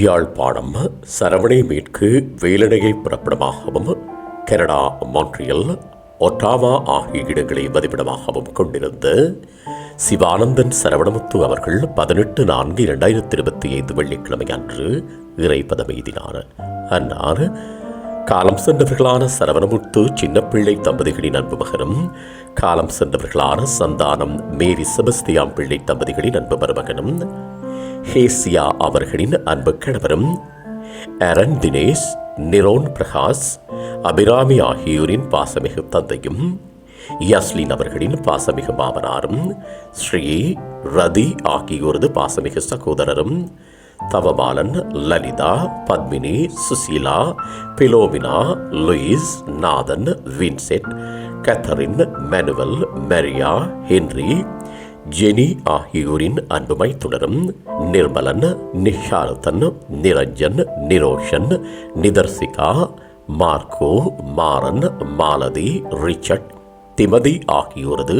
யாழ்ப்பாணம் சரவணை மேற்கு வேலணையை பிறப்பிடமாகவும் கனடா மான்ட்ரியல் ஒட்டாவா ஆகிய இடங்களை வதிப்பிடமாகவும் கொண்டிருந்த சிவானந்தன் சரவணமுத்து அவர்கள் பதினெட்டு நான்கு இரண்டாயிரத்தி இருபத்தி ஐந்து வெள்ளிக்கிழமை அன்று இறைப்பதம் எய்தினார். அன்னார் காலம் சென்றவர்களான சரவணமுத்து சின்னப்பிள்ளை தம்பதிகளின் அன்பு மகனும் காலம் சென்றவர்களான சந்தானம் மேரி செபஸ்தியாம் பிள்ளை தம்பதிகளின் அன்பு மருமகனும் ஹேசியா அவர்களின் அன்பு கணவரும் அரண் தினேஷ் நிரோன் பிரகாஷ் அபிராமி ஆகியோரின் பாசமிகு தந்தையும் யஸ்லின் அவர்களின் பாசமிகு மாமனாரும் ஸ்ரீ ரதி ஆகியோரது பாசமிகு சகோதரரும் Thavapalan Lalitha Padmini Susheela Philomena Louis Nathan Vincent Catherine Manuel Maria Henry Jenny ஆகியோரின் அன்புமை தொடரும் Nirmalan Nisharathan Niranjan Niroshan Nitharsika Marco Maran Malathi Richard Timothy ஆகியோரது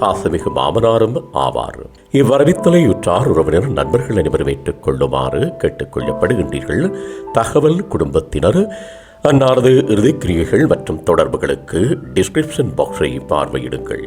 பாசமிகு மாமனாரும் ஆவார். இவ்வரவித்தலை உற்றார் உறவினர் நண்பர்கள் அனைவரும் ஏற்றுக் கொள்ளுமாறு கேட்டுக்கொள்ளப்படுகின்றீர்கள் தகவல் குடும்பத்தினர் அன்னாரது இறுதிக்கிரியைகள் மற்றும் தொடர்புகளுக்கு டிஸ்கிரிப்ஷன் பாக்ஸை பார்வையிடுங்கள்.